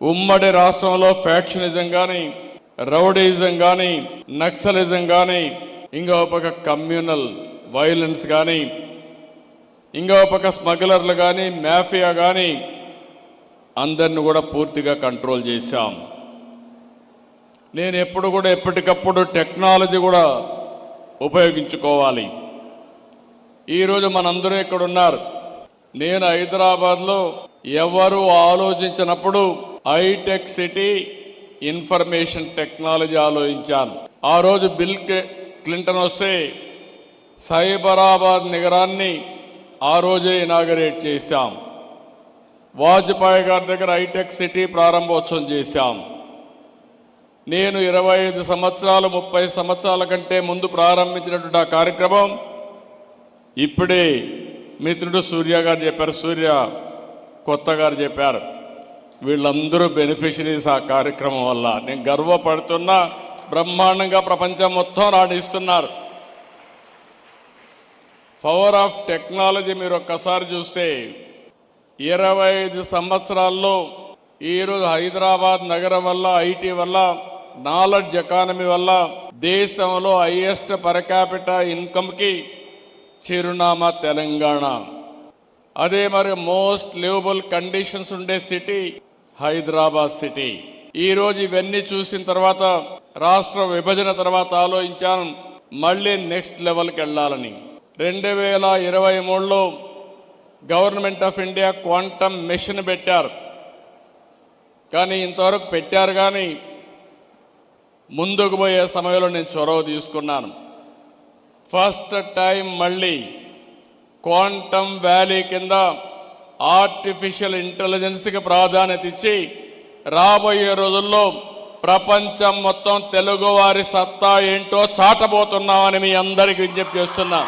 ఉమ్మడి రాష్ట్రంలో ఫ్యాక్షనిజం కానీ రౌడీజం కానీ నక్సలిజం కానీ ఇంకో పక్క కమ్యూనల్ వైలెన్స్ కానీ ఇంకో పక్క స్మగ్లర్లు కానీ మాఫియా కానీ అందరిని కూడా పూర్తిగా కంట్రోల్ చేశాం. నేను ఎప్పుడు కూడా ఎప్పటికప్పుడు టెక్నాలజీ కూడా ఉపయోగించుకోవాలి. ఈరోజు మనందరూ ఇక్కడ ఉన్నారు నేను హైదరాబాద్లో ఎవరు ఆలోచించినప్పుడు హైటెక్ సిటీ ఇన్ఫర్మేషన్ టెక్నాలజీ ఆలోచించాను. ఆ రోజు బిల్ క్లింటన్ వస్తే సైబరాబాద్ నగరాన్ని ఆ రోజే ఇనాగరేట్ చేశాం. వాజ్పేయి గారి దగ్గర హైటెక్ సిటీ ప్రారంభోత్సవం చేశాం. నేను ఇరవై ఐదు సంవత్సరాలు ముప్పై సంవత్సరాల కంటే ముందు ప్రారంభించినటువంటి ఆ కార్యక్రమం ఇప్పుడే మిత్రుడు సూర్య గారు చెప్పారు. సూర్య కొత్త గారు చెప్పారు. వీళ్ళందరూ బెనిఫిషరీస్ ఆ కార్యక్రమం వల్ల. నేను గర్వపడుతున్నా బ్రహ్మాండంగా ప్రపంచం మొత్తం రాణిస్తున్నారు. పవర్ ఆఫ్ టెక్నాలజీ మీరు ఒక్కసారి చూస్తే ఇరవై ఐదు సంవత్సరాల్లో ఈరోజు హైదరాబాద్ నగరం వల్ల ఐటీ వల్ల నాలెడ్జ్ ఎకానమీ వల్ల దేశంలో హైయెస్ట్ పర్ క్యాపిటల్ ఇన్కమ్కి చిరునామా తెలంగాణ. అదే మరి మోస్ట్ లివబుల్ కండిషన్స్ ఉండే సిటీ హైదరాబాద్ సిటీ. ఈరోజు ఇవన్నీ చూసిన తర్వాత రాష్ట్ర విభజన తర్వాత ఆలోచించాను. మళ్ళీ నెక్స్ట్ లెవెల్కి వెళ్ళాలని. రెండు వేల ఇరవై మూడులో government of India quantum mission పెట్టారు. కానీ ఇంతవరకు పెట్టారు కానీ ముందుకు పోయే సమయంలో నేను చొరవ తీసుకున్నాను. ఫస్ట్ టైం మళ్ళీ క్వాంటమ్ వ్యాలీ కింద ఆర్టిఫిషియల్ ఇంటెలిజెన్స్కి ప్రాధాన్యత ఇచ్చి రాబోయే రోజుల్లో ప్రపంచం మొత్తం తెలుగువారి సత్తా ఏంటో చాటబోతున్నామని మీ అందరికీ విజ్ఞప్తి చేస్తున్నాం.